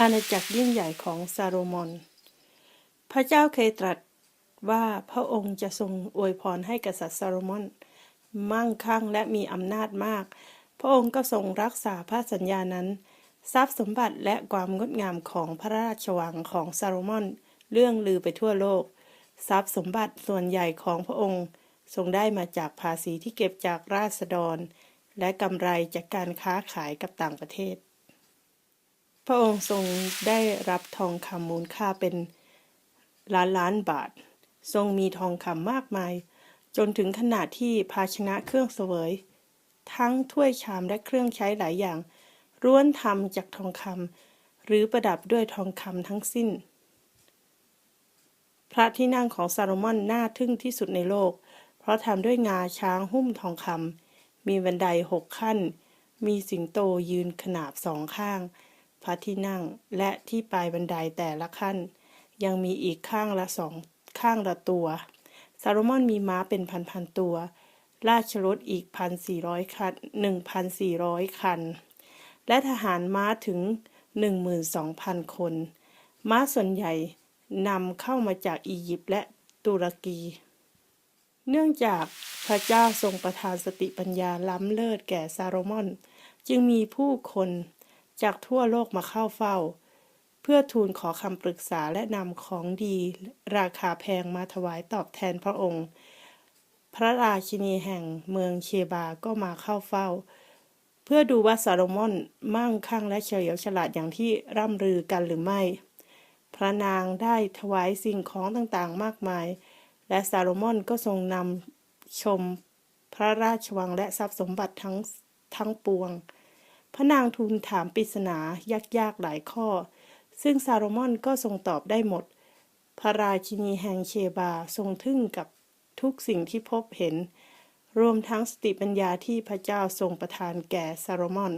อาณาจักรยิ่งใหญ่ของซาโลมอน พระเจ้าเคยตรัสว่าพระองค์จะทรงอวยพรให้กษัตริย์ซาโลมอน มั่งคั่งและมีอำนาจมาก พระองค์ก็ทรงรักษาพระสัญญานั้น ทรัพย์สมบัติและความงดงามของพระราชวังของซาโลมอนเรื่องลือไปทั่วโลก ทรัพย์สมบัติส่วนใหญ่ของพระองค์ทรงได้มาจากภาษีที่เก็บจากราษฎร และกำไรจากการค้าขายกับต่างประเทศ พระองค์ทรงได้รับทองคำมูลค่าเป็นล้านล้านบาท ทรงมีทองคำมากมาย จนถึงขนาดที่ภาชนะเครื่องเสวย ทั้งถ้วยชามและเครื่องใช้หลายอย่างล้วนทำจากทองคำหรือประดับด้วยทองคำทั้งสิ้น พระที่นั่งของซาโลมอนน่าทึ่งที่สุดในโลก เพราะทำด้วยงาช้างหุ้มทองคำมีบันไดหกขั้น มีสิงโตยืนขนาบสองข้าง ระที่นั่ง และที่ปลายบันไดแต่ละขั้น ยังมีอีกข้างละสองข้างละตัว ซาโลมอนมีม้าเป็นพันๆตัว ราชรถอีกพันสี่ร้อยคันหนึ่งพันสี่ร้อยคัน และทหารม้าถึงหนึ่งหมื่นสองพันคน ม้าส่วนใหญ่นำเข้ามาจากอียิปต์และตุรกี เนื่องจากพระเจ้าทรงประทานสติปัญญาล้ำเลิศแก่ซาโลมอน จึงมีผู้คน จากทั่วโลกมาเข้าเฝ้า เพื่อทูลขอคำปรึกษาและนำของดีราคาแพงมาถวายตอบแทนพระองค์ พระราชินีแห่งเมืองเชบาก็มาเข้าเฝ้า เพื่อดูว่าซาโลมอนมั่งคั่งและเฉลียวฉลาดอย่างที่ร่ำลือกันหรือไม่ พระนางได้ถวายสิ่งของต่างๆมากมาย และซาโลมอนก็ทรงนำชมพระราชวังและทรัพย์สมบัติทั้งทั้งปวง ระนางทูลถามปริศนายากๆหลายข้อ ซึ่งซาโลมอนก็ทรงตอบได้หมด พระราชินีแห่งเชบาทรงทึ่งกับทุกสิ่งที่พบเห็น รวมทั้งสติปัญญาที่พระเจ้าทรงประทานแก่ซาโลมอน